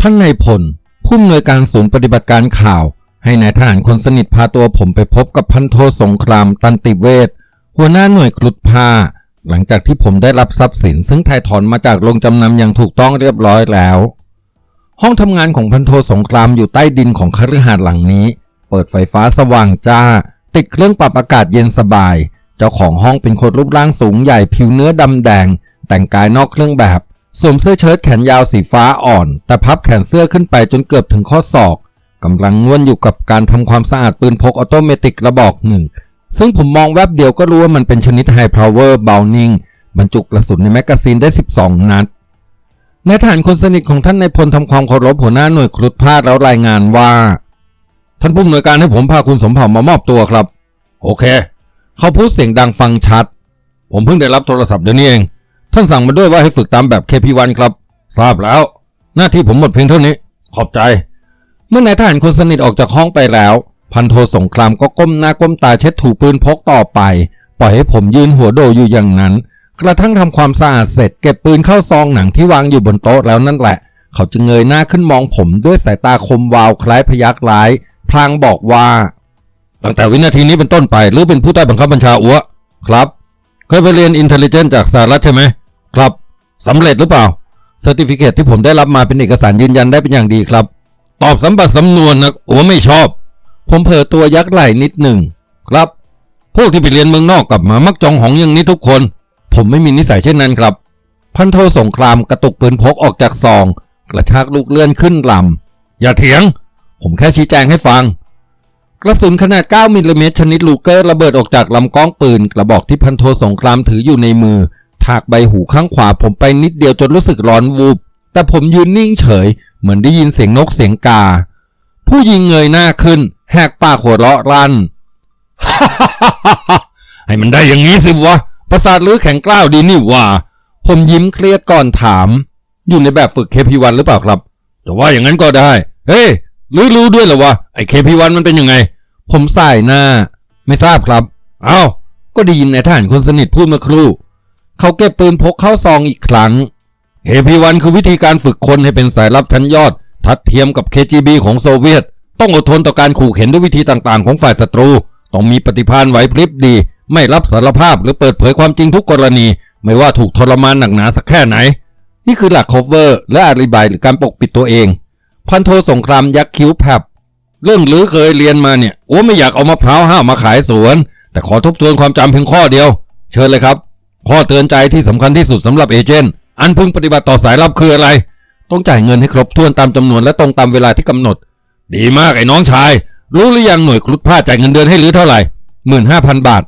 ท่านนายพลผู้อำนวยการศูนย์ปฏิบัติการข่าว ให้นายทหารคนสนิทพาตัวผมไปพบกับพันโทสงครามตันติเวศหัวหน้าหน่วยกรุดพาหลังจากที่ผมได้รับทรัพย์สิน ซึ่งถ่ายถอนมาจากโรงจำนำอย่างถูกต้องเรียบร้อยแล้ว ห้องทำงานของพันโทสงครามอยู่ใต้ดินของคฤหาสน์หลังนี้ เปิดไฟฟ้าสว่างจ้า ติดเครื่องปรับอากาศเย็นสบาย เจ้าของห้องเป็นคนรูปร่างสูงใหญ่ผิวเนื้อดำแดง แต่งกายนอกเครื่องแบบ สวมเสื้อเชิ้ตแขนยาวสีฟ้าอ่อน แต่พับแขนเสื้อขึ้นไปจนเกือบถึงข้อศอกกำลังง่วนอยู่กับการทำความสะอาดปืนพกออโตเมติกระบอกหนึ่ง ซึ่งผมมองแวบเดียวก็รู้ว่ามันเป็นชนิดไฮพาวเวอร์บ w ลนิงบรรจุกระสุนในแมกกาซีนได้ 12 นัดนายทหารคนสนิทของท่านในพลทำความเคารพหัวหน้าหน่วยครุฑพาดแล้วรายงานว่า ท่านผู้อำนวยการให้ผมพาคุณสมเผ่ามามอบตัวครับ โอเค เขาพูดเสียงดังฟังชัด ผมเพิ่งได้รับโทรศัพท์เดี๋ยวนี้เอง ท่านสั่งมาด้วยว่าให้ฝึกตามแบบ KP1 ครับ ทราบแล้ว หน้าที่ผมหมดเพียงเท่านี้ ขอบใจ เมื่อนายทหารคนสนิทออกจากห้องไปแล้ว พันโทสงครามก็ก้มหน้าก้มตาเช็ดถูปืนพกต่อไป ปล่อยให้ผมยืนหัวโดอยู่อย่างนั้น กระทั่งทำความสะอาดเสร็จเก็บปืนเข้าซองหนังที่วางอยู่บนโต๊ะแล้วนั่นแหละ เขาจึงเงยหน้าขึ้นมองผมด้วยสายตาคมวาวคล้ายพยักร้าย พลางบอกว่าตั้งแต่วินาทีนี้เป็นต้นไปหรือเป็นผู้ใต้บังคับบัญชาอัวครับ เคยไปเรียนอินเทลเจนจากสหรัฐใช่ไหม ครับสำเร็จหรือเปล่าเซอร์ติฟิเคตที่ผมได้รับมาเป็นเอกสารยืนยันได้เป็นอย่างดีครับ ตอบสัมบัติสำนวนนะโอัวไม่ชอบ ผมเผลอตัวยักไหล่นิดหนึ่งครับ พวกที่ไปเรียนเมืองนอกกลับมามักจองหองอย่างนี้ทุกคน ผมไม่มีนิสัยเช่นนั้นครับ พันโทสงครามกระตุกปืนพกออกจากซอง กระชากลูกเลื่อนขึ้นลำอย่าเถียง ผมแค่ชี้แจงให้ฟังกระสุนขนาด 9 มิลลิเมตรชนิดลูเกอร์ระเบิดออกจากลำกล้องปืน กระบอกที่พันโทสงครามถืออยู่ในมือ ถากใบหูข้างขวาผมไปนิดเดียวจนรู้สึกร้อนวูบ แต่ผมยืนนิ่งเฉย เหมือนได้ยินเสียงนกเสียงกา ผู้ยิงเงยหน้าขึ้น แหกปากหัวเราะรัน ให้มันได้อย่างนี้สิวะ ประสาทหรือแข็งกล้าวดีนี่ว่า ผมยิ้มเครียดก่อนถาม อยู่ในแบบฝึก KP1 หรือเปล่าครับจะว่าอย่างนั้นก็ได้ เฮ้ยรือรู้ด้วยเหรอวะ ไอ้ KP1 มันเป็นยังไง ผมสายหน้า ไม่ทราบครับ เอ้า ก็ได้ยินนายทหารคนสนิทพูดเมื่อครู่ เขาเก็บปืนพกเข้าซองอีกครั้ง KP1 คือวิธีการฝึกคนให้เป็นสายลับชั้นยอด ทัดเทียมกับ KGB ของโซเวียต ต้องอดทนต่อการขู่เข็นด้วยวิธีต่างๆ ของฝ่ายศัตรู ต้องมีปฏิภาณไหวพริบดี ไม่รับสารภาพหรือเปิดเผยความจริงทุกกรณี ไม่ว่าถูกทรมานหนักหนาสักแค่ไหน นี่คือหลัก cover และอธิบายหรือการปกปิดตัวเอง พันโทสงครามยักคิ้วแผบเรื่องหรือเคยเรียนมาเนี่ยโอ้ไม่อยากเอามะพร้าวห้าวมาขายสวน แต่ขอทบทวนความจำเพียงข้อเดียว เชิญเลยครับ ข้อเตือนใจที่สำคัญที่สุดสำหรับเอเจนต์อันพึงปฏิบัติต่อสายลับคืออะไร ต้องจ่ายเงินให้ครบถ้วนตามจำนวนและตรงตามเวลาที่กำหนด ดีมากไอ้น้องชาย รู้หรือยังหน่วยครุฑผ้าจ่ายเงินเดือนให้หรือเท่าไหร่หมื่นห้าพันบาท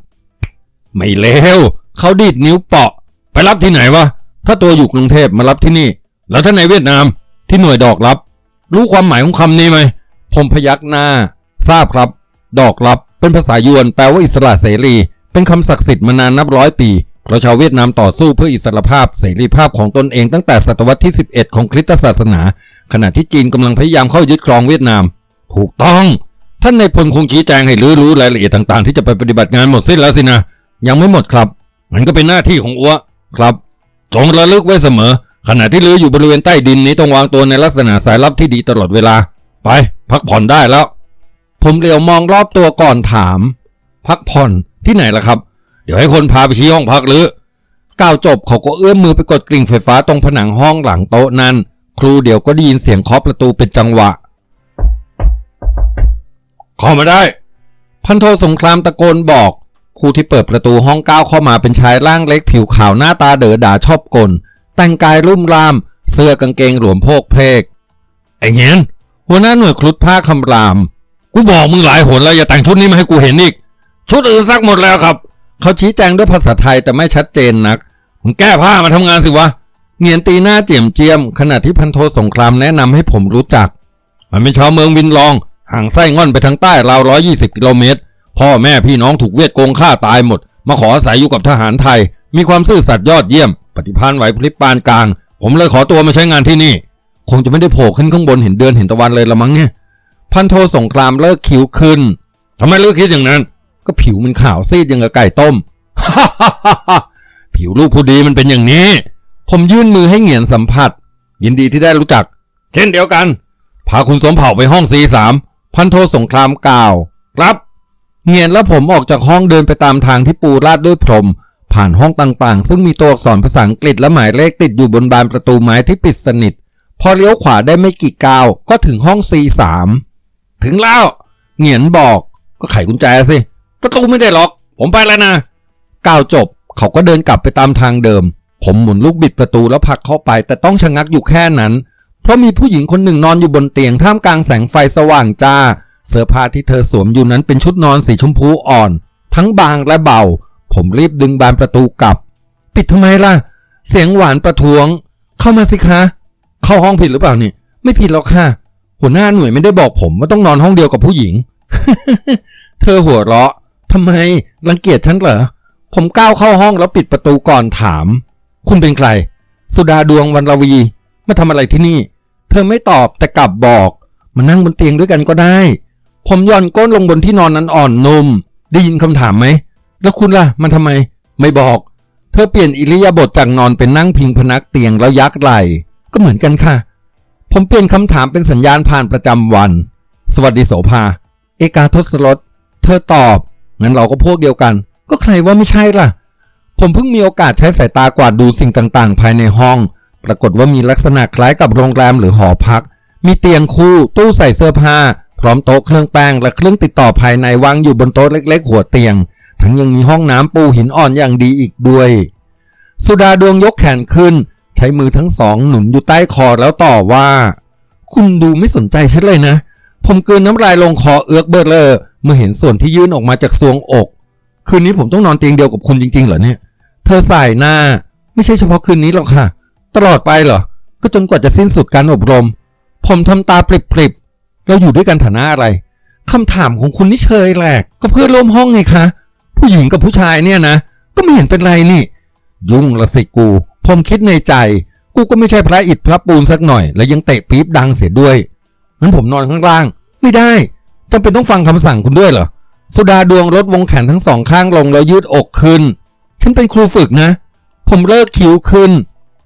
ไม่เลวเขาดีดนิ้วเปาะ ไปรับที่ไหนวะ ถ้าตัวอยู่กรุงเทพมารับที่นี่ แล้วถ้าในเวียดนามที่หน่วยดอกรับ รู้ความหมายของคำนี้ไหมผมพยักหน้า ทราบครับ ดอกรับเป็นภาษายวนแปลว่าอิสระเสรี เป็นคำศักดิ์สิทธิ์มานานนับร้อยปี เราะชาวเวียดนามต่อสู้เพื่ออิสรภาพเสรีภาพของตนเองตั้งแต่ศตวรรษที่ 11 ของคริสตศาสนา ขณะที่จีนกำลังพยายามเข้ายึดครองเวียดนาม ถูกต้อง ท่านในพลคงชี้แจงให้รู้รู้รายละเอียดต่างๆ ที่จะไปปฏิบัติงานหมดสิ้นแล้วสินะ ยังไม่หมดครับ มันก็เป็นหน้าที่ของอัวครับ จงระลึกไว้เสมอ ขณะที่ลืออยู่บริเวณใต้ดินนี้ต้องวางตัวในลักษณะสายลับที่ดีตลอดเวลา ไปพักผ่อนได้แล้ว ผมเหลียวมองรอบตัวก่อนถาม พักผ่อนที่ไหนล่ะครับ ดี๋ยวให้คนพาไปชี้ห้องพักหรือกล่าวจบเขาก็เอื้อมมือไปกดกริ่งไฟฟ้าตรงผนังห้องหลังโต๊ะนั้น ครูเดี๋ยวก็ได้ยินเสียงเคาะประตูเป็นจังหวะเข้ามาได้ พันโทสงครามตะโกนบอกครูที่เปิดประตูห้องก้าวเข้ามาเป็นชายร่างเล็กผิวขาวหน้าตาเด๋อด่าชอบกล แต่งกายรุ่มราม เสื้อกางเกงหลวมโพกเพลกไอ้เงี้ยนหัวหน้าหน่วยครุฑผ้าคำราม กูบอกมึงหลายหนแล้วอย่าแต่งชุดนี้มาให้กูเห็นอีก ชุดอื่นซักหมดแล้วครับ เขาชี้แจงด้วยภาษาไทยแต่ไม่ชัดเจนนักมึงแก้ผ้ามาทำงานสิวะเงียนตีหน้าเจียมเจียม ขณะที่พันโทสงครามแนะนำให้ผมรู้จัก มันเป็นชาวเมืองวินลอง ห่างไส้ง่อนไปทางใต้ราวร้อยี่สิบกิโลเมตร พ่อแม่พี่น้องถูกเวียดโกงฆ่าตายหมด มาขออาศัยอยู่กับทหารไทย มีความซื่อสัตย์ยอดเยี่ยม ปฏิภาณไหวพริบปานกลาง ผมเลยขอตัวมาใช้งานที่นี่ คงจะไม่ได้โผล่ขึ้นข้างบนเห็นเดือนเห็นตะวันเลยละมั้งเนี่ย พันโทสงครามเลิกคิ้วขึ้นทำไมเลิกคิดอย่างนั้น ก็ผิวมันขาวซีดยังกับไก่ต้ม ผิวลูกผู้ดีมันเป็นอย่างนี้ ผมยื่นมือให้เหงียนสัมผัส ยินดีที่ได้รู้จัก เช่นเดียวกัน พาคุณสมเผ่าไปห้อง C3 พันโทสงครามกล่าว ครับ เงียนและผมออกจากห้องเดินไปตามทางที่ปูราดด้วยพรม ผ่านห้องต่างๆ ซึ่งมีตัวอักษรภาษาอังกฤษและหมายเลขติดอยู่บนบานประตูไม้ที่ปิดสนิท พอเลี้ยวขวาได้ไม่กี่ก้าวก็ถึงห้อง C3 ถึงแล้ว เหงียนบอกก็ไขกุญแจสิ ประตูไม่ได้ล็อก ผมไปแล้วนะก้าวจบ เขาก็เดินกลับไปตามทางเดิม ผมหมุนลูกบิดประตูแล้วผลักเข้าไป แต่ต้องชะงักอยู่แค่นั้น เพราะมีผู้หญิงคนหนึ่งนอนอยู่บนเตียงท่ามกลางแสงไฟสว่างจ้า เสื้อผ้าที่เธอสวมอยู่นั้นเป็นชุดนอนสีชมพูอ่อน ทั้งบางและเบา ผมรีบดึงบานประตูกลับ ปิดทำไมล่ะ เสียงหวานประท้วง เข้ามาสิคะ เข้าห้องผิดหรือเปล่านี่ ไม่ผิดหรอกค่ะ หัวหน้าหน่วยไม่ได้บอกผมว่าต้องนอนห้องเดียวกับผู้หญิง เธอหัวเราะ ทำไมรังเกียจฉันเหรอ ผมก้าวเข้าห้องแล้วปิดประตูก่อนถาม คุณเป็นใคร สุดาดวงวันรวี มาทำอะไรที่นี่ เธอไม่ตอบแต่กลับบอก มานั่งบนเตียงด้วยกันก็ได้ ผมย่อนก้นลงบนที่นอนนั้นอ่อนนุ่มได้ยินคำถามไหม แล้วคุณล่ะ มันทำไม ไม่บอก เธอเปลี่ยนอิริยาบถจากนอนเป็นนั่งพิงพนักเตียงแล้วยักไหล่ก็เหมือนกันค่ะ ผมเปลี่ยนคำถามเป็นสัญญาณผ่านประจำวัน สวัสดีโสภา เอกาทศรสเธอตอบ งั้นเราก็พวกเดียวกัน ก็ใครว่าไม่ใช่ล่ะ ผมเพิ่งมีโอกาสใช้สายตากวาดดูสิ่งต่างๆ ภายในห้อง ปรากฏว่ามีลักษณะคล้ายกับโรงแรมหรือหอพัก มีเตียงคู่ ตู้ใส่เสื้อผ้า พร้อมโต๊ะเครื่องแป้งและเครื่องติดต่อภายในวางอยู่บนโต๊ะเล็ก ๆ หัวเตียง ทั้งยังมีห้องน้ำปูหินอ่อนอย่างดีอีกด้วย สุดาดวงยกแขนขึ้น ใช้มือทั้งสองหนุนอยู่ใต้คอแล้วต่อว่า คุณดูไม่สนใจฉันเลยนะ ผมเกลืนน้ำลายลงคอเอือกเบอร์เลอร์ เมื่อเห็นส่วนที่ยื่นออกมาจากซวงอก คืนนี้ผมต้องนอนเตียงเดียวกับคุณจริงๆเหรอเนี่ย เธอสายหน้า ไม่ใช่เฉพาะคืนนี้หรอกค่ะ ตลอดไปเหรอ ก็จนกว่าจะสิ้นสุดการอบรม ผมทำตาปริบๆ เราอยู่ด้วยกันฐานะอะไรคำถามของคุณนี่เชยแหลก ก็เพื่อนร่วมห้องไงคะ ผู้หญิงกับผู้ชายเนี่ยนะ ก็ไม่เห็นเป็นไรนี่ ยุ่งละสิกู ผมคิดในใจ กูก็ไม่ใช่พระอิฐพระปูนสักหน่อย และยังเตะปี๊บดังเสียด้วย งั้นผมนอนข้างล่าง ไม่ได้ จำเป็นต้องฟังคำสั่งคุณด้วยเหรอสุดาดวงลดวงแขนทั้งสองข้างลงแล้วยืดอกขึ้น ฉันเป็นครูฝึกนะ ผมเลิกคิ้วขึ้น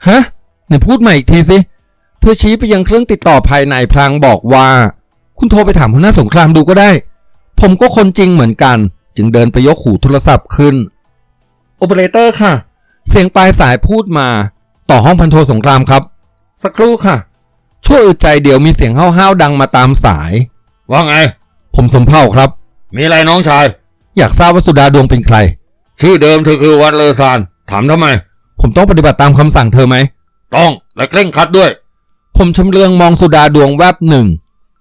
ฮะไหนพูดใหม่อีกทีสิ เธอชี้ไปยังเครื่องติดต่อภายในพลางบอกว่า คุณโทรไปถามหัวหน้าสงครามดูก็ได้ ผมก็คนจริงเหมือนกัน จึงเดินไปยกหูโทรศัพท์ขึ้น โอเปอเรเตอร์ค่ะ เสียงปลายสายพูดมา ต่อห้องพันโทสงครามครับ สักครู่ค่ะ ชั่วอึดใจเดี๋ยวมีเสียงห้าวๆดังมาตามสาย ว่าไง ผมสมเผ่าครับ มีอะไรน้องชาย อยากทราบว่าสุดาดวงเป็นใคร ชื่อเดิมเธอคือวัดเลอซาน ถามทำไม ผมต้องปฏิบัติตามคำสั่งเธอไหม ต้องและเคร่งครัดด้วย ผมชำเลืองมองสุดาดวงแวบหนึ่ง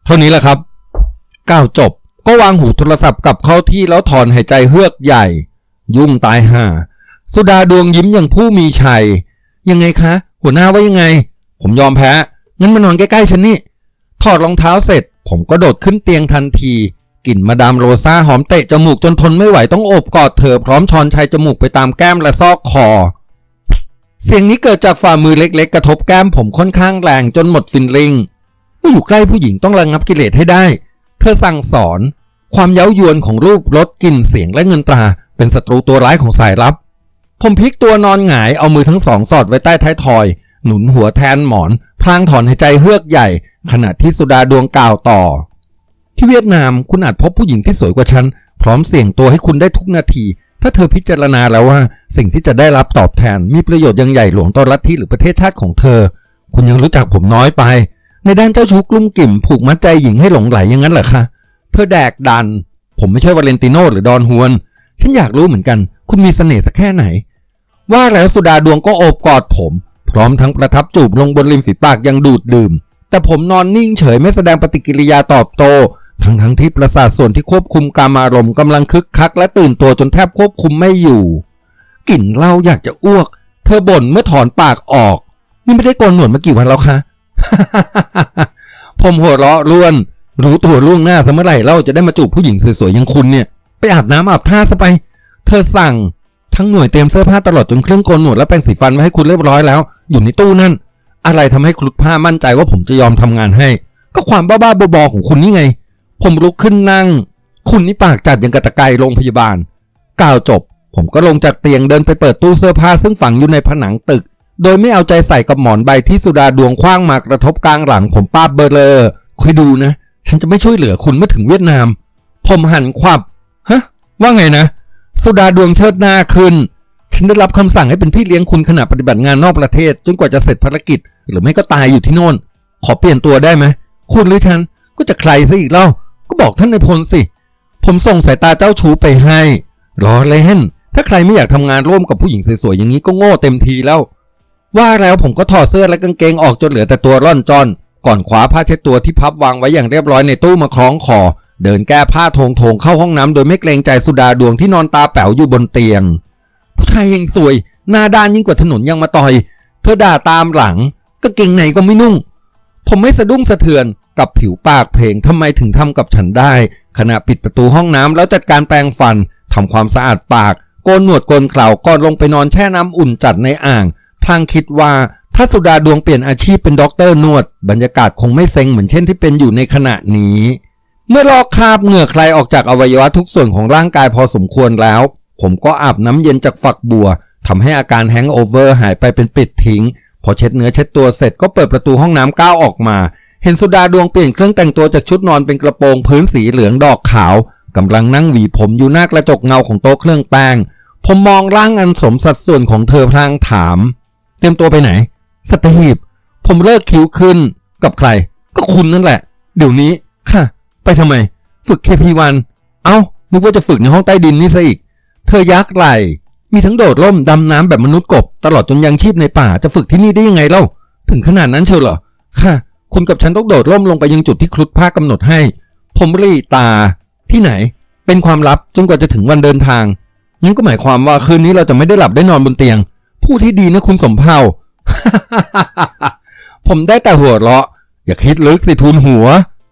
เท่านี้แหละครับ ก้าวจบ ก็วางหูโทรศัพท์กลับเข้าที่แล้วถอนหายใจเฮือกใหญ่ ยุ่งตายห่า สุดาดวงยิ้มอย่างผู้มีชัย ยังไงคะ หัวหน้าว่ายังไง ผมยอมแพ้ งั้นมานอนใกล้ๆฉันนี่ ถอดรองเท้าเสร็จ ผมก็โดดขึ้นเตียงทันที กลิ่นมาดามโรซาหอมเตะจมูกจนทนไม่ไหวต้องโอบกอดเธอพร้อมช้อนชัยจมูกไปตามแก้มและซอกคอ เสียงนี้เกิดจากฝ่ามือเล็กๆ กระทบแก้มผมค่อนข้างแรงจนหมดฟินลิงเมื่ออยู่ใกล้ผู้หญิงต้องระงับกิเลสให้ได้ เธอสั่งสอน ความเย้ายวนของรูปรสกลิ่นเสียงและเงินตรา เป็นศัตรูตัวร้ายของสายลับ ผมพลิกตัวนอนหงายเอามือทั้งสองสอดไว้ใต้ท้ายทอย หนุนหัวแทนหมอน พลางถอนหายใจเฮือกใหญ่ ขณะที่สุดาดวงกล่าวต่อ ที่เวียดนามคุณอาจพบผู้หญิงที่สวยกว่าฉัน พร้อมเสี่ยงตัวให้คุณได้ทุกนาที ถ้าเธอพิจารณาแล้วว่า สิ่งที่จะได้รับตอบแทนมีประโยชน์ยังใหญ่หลวงต่อลัฐทธิหรือประเทศชาติของเธอ คุณยังรู้จักผมน้อยไป ในด้านเจ้าชู้กลุ่มกิ่ม ผูกมัดใจหญิงให้หลงไหลอย่างนั้นเหรอคะเธอแดกดัน ผมไม่ใช่วาเลนติโนหรือดอนฮวนฉันอยากรู้เหมือนกัน คุณมีเสน่ห์สักแค่ไหน ว่าแล้วสุดาดวงก็โอบกอดผม พร้อมทั้งประทับจูบลงบนริมฝีปากยังดูดดื่ม แต่ผมนอนนิ่งเฉยไม่แสดงปฏิกิริยาตอบโต้ทั้งทั้งๆที่ประสาทส่วนที่ควบคุมการอารมณ์กำลังคึกคัก และตื่นตัวจนแทบควบคุมไม่อยู่ กลิ่นเหล้าอยากจะอ้วก เธอบ่นเมื่อถอนปากออก นี่ไม่ได้โกนหนวดมากี่วันแล้วคะ ผมหัวเราะร่วน รู้ตัวล่วงหน้าซะเมื่อไหร่เราจะได้มาจูบผู้หญิงสวยๆอย่างคุณเนี่ย ไปอาบน้ำอาบท่าซะไป เธอสั่ง ทั้งหน่วยเตรียมเสื้อผ้าตลอดจนเครื่องโกนหนวดและแปรงสีฟันไว้ให้คุณเรียบร้อยแล้ว อยู่ในตู้นั่น อะไรทำให้ครุฑผ้ามั่นใจว่าผมจะยอมทำงานให้ ก็ความบ้าๆบอๆของคุณนี่ไง ผมลุกขึ้นนั่ง คุณนี่ปากจัดยังกระตะไกโรงพยาบาล กล่าวจบ ผมก็ลงจากเตียงเดินไปเปิดตู้เสื้อผ้าซึ่งฝังอยู่ในผนังตึก โดยไม่เอาใจใส่กับหมอนใบที่สุดาดวงคว้างมากระทบกลางหลังผมป้าบเบอร์เลอร์คอยดูนะ ฉันจะไม่ช่วยเหลือคุณเมื่อถึงเวียดนาม ผมหันควับฮะว่าไงนะ สุดาดวงเชิดหน้าขึ้น ฉันได้รับคำสั่งให้เป็นพี่เลี้ยงคุณขณะปฏิบัติงานนอกประเทศ จนกว่าจะเสร็จภารกิจ หรือไม่ก็ตายอยู่ที่โน่น ขอเปลี่ยนตัวได้ไหมคุณหรือฉันก็จะใครซะอีกเล่า ก็บอกท่านในายพลสิ ผมส่งสายตาเจ้าชู้ไปให้ล้อเล่นถ้าใครไม่อยากทำงานร่วมกับผู้หญิงสวยๆอย่างนี้ก็โง่เต็มทีแล้ว ว่าแล้วผมก็ถอดเสื้อและกางเกงออกจนเหลือแต่ตัวร่อนจอนก่อนคว้าผ้าเช็ดตัวที่พับวางไว้อย่างเรียบร้อยในตู้มาคล้องคอเดินแก้ผ้าโถงเข้าห้องน้ำโดยไม่เกรงใจสุดาดวงที่นอนตาแป๋วอยู่บนเตียง ชายยังสวย หน้าด้านยิ่งกว่าถนนยังมาต่อย เธอด่าตามหลังกางเก่งไหนก็ไม่นุ่ง ผมไม่สะดุ้งสะเทือนกับผิวปากเพลงทำไมถึงทำกับฉันได้ ขณะปิดประตูห้องน้ำแล้วจัดการแปรงฟันทำความสะอาดปาก โกนหนวดโกนเคราก่อนลงไปนอนแช่น้ำอุ่นจัดในอ่าง พลางคิดว่าถ้าสุดาดวงเปลี่ยนอาชีพเป็นด็อกเตอร์นวด บรรยากาศคงไม่เซ็งเหมือนเช่นที่เป็นอยู่ในขณะนี้ เมื่อลอกคาบเหงื่อใครออกจากอวัยวะทุกส่วนของร่างกายพอสมควรแล้ว ผมก็อาบน้ำเย็นจากฝักบัวทำให้อาการแฮงโอเวอร์หายไปเป็นปิดทิ้ง พอเช็ดเนื้อเช็ดตัวเสร็จก็เปิดประตูห้องน้ำก้าวออกมา เห็นสุดาดวงเปลี่ยนเครื่องแต่งตัวจากชุดนอนเป็นกระโปรงพื้นสีเหลืองดอกขาวกำลังนั่งหวีผมอยู่หน้ากระจกเงาของโต๊ะเครื่องแป้ง ผมมองร่างอันสมสัดส่วนของเธอพลางถาม เตรียมตัวไปไหน สัตหีบ ผมเลิกคิ้วขึ้น กับใคร ก็คุณนั่นแหละ เดี๋ยวนี้ ค่ะ ไปทำไม ฝึก KP1 เอ้านึกว่าจะฝึกในห้องใต้ดินนี่ซะอีก เธอยักไหล มีทั้งโดดร่มดำน้ำแบบมนุษย์กบ ตลอดจนยังชีพในป่าจะฝึกที่นี่ได้ยังไงเล่า ถึงขนาดนั้นเชียวเหรอ ค่ะ คุณกับฉันต้องโดดร่มลงไปยังจุดที่ครุฑผ้ากำหนดให้ ผมรีตา ที่ไหน เป็นความลับจนกว่าจะถึงวันเดินทางงั้นก็หมายความว่าคืนนี้เราจะไม่ได้หลับได้นอนบนเตียง พูดที่ดีนะคุณสมเภาผมได้แต่หัวเราะ อย่าคิดลึกสิทุนหัว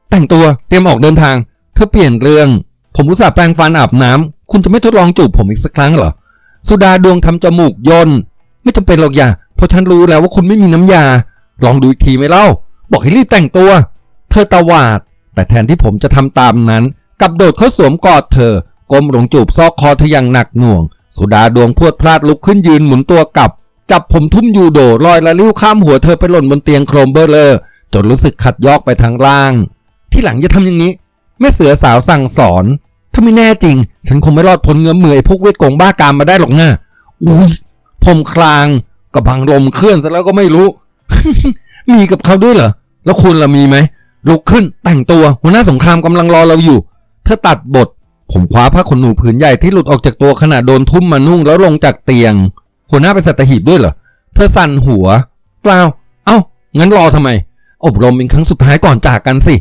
แต่งตัวเตรียมออกเดินทาง เธอเปลี่ยนเรื่อง ผมอุตส่าห์แปรงฟันอาบน้ำ คุณจะไม่ทดลองจูบผมอีกสักครั้งเหรอ สุดาดวงทำจมูกย่นไม่จำเป็นหรอกอย่าเพราะฉันรู้แล้วว่าคุณไม่มีน้ำยา ลองดูอีกทีไหมเล่า บอกให้รีบแต่งตัว เธอตวาด แต่แทนที่ผมจะทำตามนั้นกับโดดเข้าสวมกอดเธอ ก้มลงจูบซอกคอเธออย่างหนักหน่วง สุดาดวงพวดพลาดลุกขึ้นยืนหมุนตัวกลับ จับผมทุ่มยูโดลอยละลิ้วข้ามหัวเธอไปหล่นบนเตียงโครมเบอร์เลอร์จนรู้สึกขัดยอกไปทางล่าง ที่หลังอย่าทำอย่างนี้ แม่เสือสาวสั่งสอน ถ้าไม่แน่จริง ฉันคงไม่รอดพ้นเงื้อมมือไอ้พวกเวทโกงบ้ากามมาได้หรอกนะอุ้ยผมคลางกับบังลมเคลื่อนซะแล้วก็ไม่รู้ มีกับเขาด้วยเหรอ แล้วคุณล่ะมีไหม ลุกขึ้นแต่งตัวหัวหน้าสงครามกำลังรอเราอยู่ เธอตัดบท ผมคว้าผ้าขนหนูผืนใหญ่ที่หลุดออกจากตัวขณะโดนทุ่มมานุ่งแล้วลงจากเตียง หัวหน้าเป็นสัตหีบด้วยเหรอ เธอสั่นหัวเปล่า เอ้า งั้นรอทำไม อบรมเป็นครั้งสุดท้ายก่อนจากกันสิ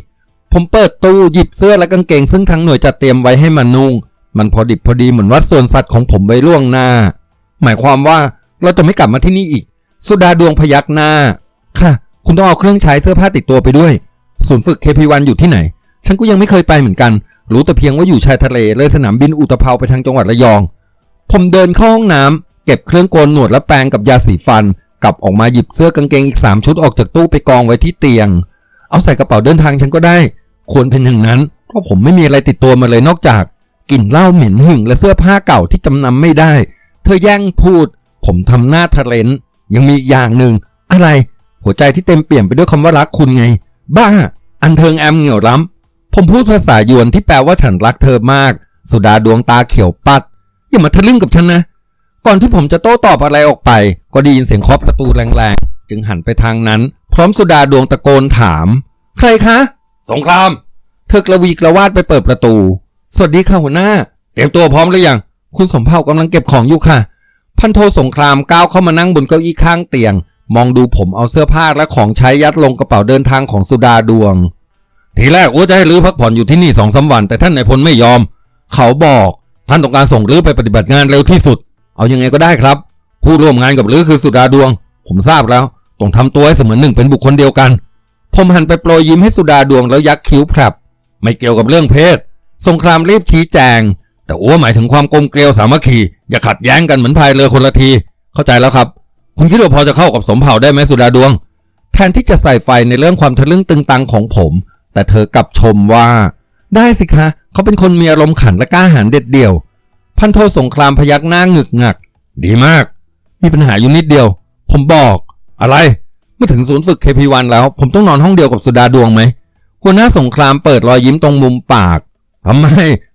ผมเปิดตู้หยิบเสื้อและกางเกง ซึ่งทั้งหน่วยจัดเตรียมไว้ให้มันนุ่ง มันพอดิบพอดีเหมือนวัดส่วนสัตว์ของผมไว้ล่วงหน้า หมายความว่าเราจะไม่กลับมาที่นี่อีก สุดาดวงพยักหน้า ค่ะ คุณต้องเอาเครื่องใช้เสื้อผ้าติดตัวไปด้วย ศูนย์ฝึก KP1 อยู่ที่ไหน ฉันก็ยังไม่เคยไปเหมือนกัน รู้แต่เพียงว่าอยู่ชายทะเลเลยสนามบินอุตภเปาไปทางจังหวัดระยอง ผมเดินเข้าห้องน้ำเก็บเครื่องโกนหนวดและแปรงกับยาสีฟัน กลับออกมาหยิบเสื้อกางเกงอีก3ชุดออกจากตู้ไปกองไว้ที่เตียง เอาใส่กระเป๋าเดินทางฉันก็ได้ ควรเป็นอย่างนั้น เพราะผมไม่มีอะไรติดตัวมาเลยนอกจากกลิ่นเหล้าเหม็นหึ่งและเสื้อผ้าเก่าที่จำนำไม่ได้ เธอแย่งพูด ผมทำหน้าทะเลนยังมีอีกอย่างหนึ่ง อะไร หัวใจที่เต็มเปี่ยมไปด้วยคำว่ารักคุณไง บ้า อันเทิงแอมเหงี่ยวล้ำผมพูดภาษายวนที่แปลว่าฉันรักเธอมาก สุดาดวงตาเขียวปัด อย่ามาทะลึ่งกับฉันนะ ก่อนที่ผมจะโต้ตอบอะไรออกไป ก็ได้ยินเสียงเคาะประตูแรงๆ จึงหันไปทางนั้น พร้อมสุดาดวงตะโกนถาม ใครคะ สงคราม เธอกระวีกระวาดไปเปิดประตู สวัสดีค่ะหัวหน้า เตรียมตัวพร้อมหรือยัง คุณสมเภากำลังเก็บของอยู่ค่ะ พันโทสงครามก้าวเข้ามานั่งบนเก้าอี้ข้างเตียง มองดูผมเอาเสื้อผ้าและของใช้ยัดลงกระเป๋าเดินทางของสุดาดวง ทีแรกอ้วจะให้รื้อพักผ่อนอยู่ที่นี่สองสาวัน แต่ท่านนายพลไม่ยอม เขาบอกท่านต้องการส่งรื้อไปปฏิบัติงานเร็วที่สุด เอายังไงก็ได้ครับ ผู้ร่วมงานกับรื้อคือสุดาดวง ผมทราบแล้ว ต้องทำตัวให้เสมือนหนึ่งเป็นบุคคลเดียวกัน ผมหันไปโปรยยิ้มให้สุดาดวงแล้วยักคิ้วพรับ ไม่เกี่ยวกับเรื่องเพศ สงครามรีบชี้แจง แต่อ้วหมายถึงความกลมเกลียวสามัคคี อย่าขัดแย้งกันเหมือนพายเรือคนละที เข้าใจแล้วครับ คุณคิดว่าพอจะเข้ากับสมเผ่าได้ไหมสุดาดวง แทนที่จะใส่ไฟในเรื่องความทะลึ่งตึงตังของผม แต่เธอกลับชมว่า ได้สิคะ เขาเป็นคนมีอารมณ์ขันและกล้าหาญเด็ดเดี่ยว พันโทสงครามพยักหน้าหงึกงัก ดีมาก มีปัญหาอยู่นิดเดียวผผมบอก อะไร เมื่อถึงศูนย์ฝึก KP1 แล้ว ผมต้องนอนห้องเดียวกับสุดาดวงไหมหัวหน้าสงครามเปิดรอยยิ้มตรงมุมปากทำไม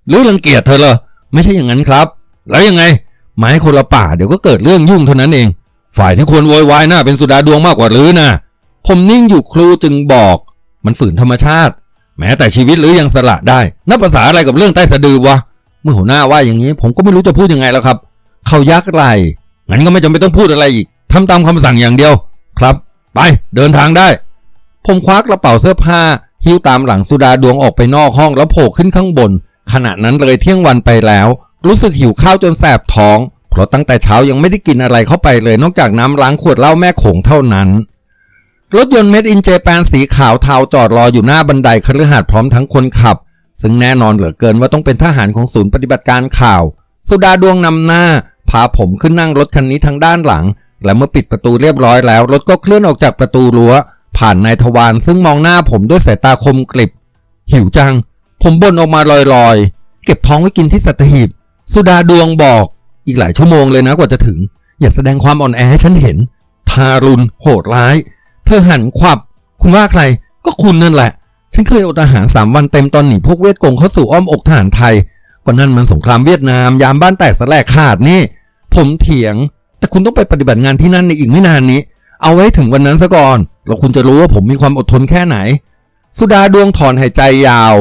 หรือรังเกียจเธอเหรอไม่ใช่อย่างนั้นครับ แล้วยังไงหมายคนละป่าเดี๋ยวก็เกิดเรื่องยุ่งเท่านั้นเอง ฝ่ายที่ควรโวยวายน่าเป็นสุดาดวงมากกว่าหรือนะผมนิ่งอยู่ครูจึงบอก มันฝืนธรรมชาติ แม้แต่ชีวิตหรือยังสละได้ นับภาษาอะไรกับเรื่องใต้สะดือวะเมื่อหัวหน้าว่าอย่างนี้ ผมก็ไม่รู้จะพูดยังไงแล้วครับ เขายักไหลงั้นก็ไม่จำเป็นต้องพูดอะไรอีกทำตามคำสั่งอย่างเดียว ครับ ไปเดินทางได้ ผมคว้ากระเป๋าเสื้อผ้า หิ้วตามหลังสุดาดวงออกไปนอกห้องแล้วโผล่ขึ้นข้างบน ขณะนั้นเลยเที่ยงวันไปแล้ว รู้สึกหิวข้าวจนแสบท้อง เพราะตั้งแต่เช้ายังไม่ได้กินอะไรเข้าไปเลย นอกจากน้ำล้างขวดเหล้าแม่โขงเท่านั้น รถยนต์เมดอินเจแปนสีขาวเทาจอดรออยู่หน้าบันไดคฤหาสน์พร้อมทั้งคนขับ ซึ่งแน่นอนเหลือเกินว่าต้องเป็นทหารของศูนย์ปฏิบัติการข่าว สุดาดวงนำหน้าพาผมขึ้นนั่งรถคันนี้ทางด้านหลัง และเมื่อปิดประตูเรียบร้อยแล้ว รถก็เคลื่อนออกจากประตูรั้ว ผ่านนายทวารซึ่งมองหน้าผมด้วยสายตาคมกริบ หิวจัง ผมบ่นออกมาลอยๆ เก็บท้องไว้กินที่สัตหีบ สุดาดวงบอก อีกหลายชั่วโมงเลยนะกว่าจะถึง อย่าแสดงความอ่อนแอให้ฉันเห็น ทารุณโหดร้าย เธอหันขวับ คุณว่าใคร ก็คุณนั่นแหละ ฉันเคยอดอาหารสามวันเต็มตอนหนีพวกเวทกงเข้าสู่อ้อมอกทหารไทยก็นั่นมันสงครามเวียดนามยามบ้านแตกสลายขาดนี่ ผมเถียง แต่คุณต้องไปปฏิบัติงานที่นั่นในอีกไม่นานนี้ เอาไว้ถึงวันนั้นซะก่อนแล้วคุณจะรู้ว่าผมมีความอดทนแค่ไหน สุดาดวงถอนหายใจยาว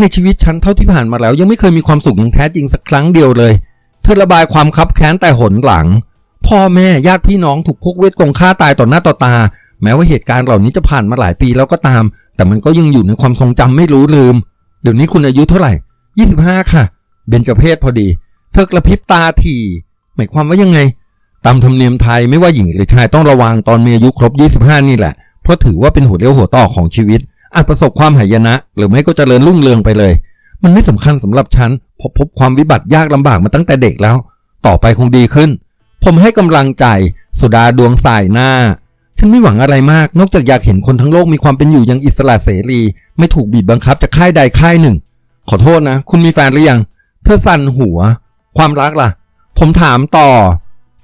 ในชีวิตฉันเท่าที่ผ่านมาแล้ว ยังไม่เคยมีความสุขอย่างแท้จริงสักครั้งเดียวเลย เธอระบายความคับแค้นแต่หนหลัง พ่อแม่ญาติพี่น้องถูกพวกเวทกงฆ่าตายต่อหน้าต่อตา แม้ว่าเหตุการณ์เหล่านี้จะผ่านมาหลายปีแล้วก็ตาม แต่มันก็ยังอยู่ในความทรงจำไม่รู้ลืม เดี๋ยวนี้คุณอายุเท่าไหร่ 25 ค่ะ เบญจเพศพอดี เธอกระพริบตาถี่หมายความว่ายังไง ตามธรรมเนียมไทยไม่ว่าหญิงหรือชายต้องระวังตอนมีอายุครบ 25 นี่แหละ เพราะถือว่าเป็นหัวเลี้ยวหัวต่อของชีวิต อาจประสบความหายนะ หรือไม่ก็เจริญรุ่งเรืองไปเลย มันไม่สำคัญสำหรับฉันพราะพบความวิบัติยากลำบากมาตั้งแต่เด็กแล้ว ต่อไปคงดีขึ้น ผมให้กำลังใจสุดาดวงสายหน้า ฉันไม่หวังอะไรมาก นอกจากอยากเห็นคนทั้งโลกมีความเป็นอยู่อย่างอิสระเสรี ไม่ถูกบีบบังคับจากค่ายใดค่ายหนึ่ง ขอโทษนะ คุณมีแฟนหรือยัง เธอสั่นหัว ความรักล่ะ ผมถามต่อ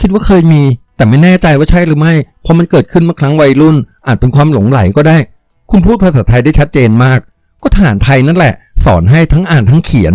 คิดว่าเคยมี แต่ไม่แน่ใจว่าใช่หรือไม่เพราะมันเกิดขึ้นเมื่อครั้งวัยรุ่น อาจเป็นความหลงไหลก็ได้ คุณพูดภาษาไทยได้ชัดเจนมาก ก็ทหารไทยนั่นแหละ สอนให้ทั้งอ่านทั้งเขียน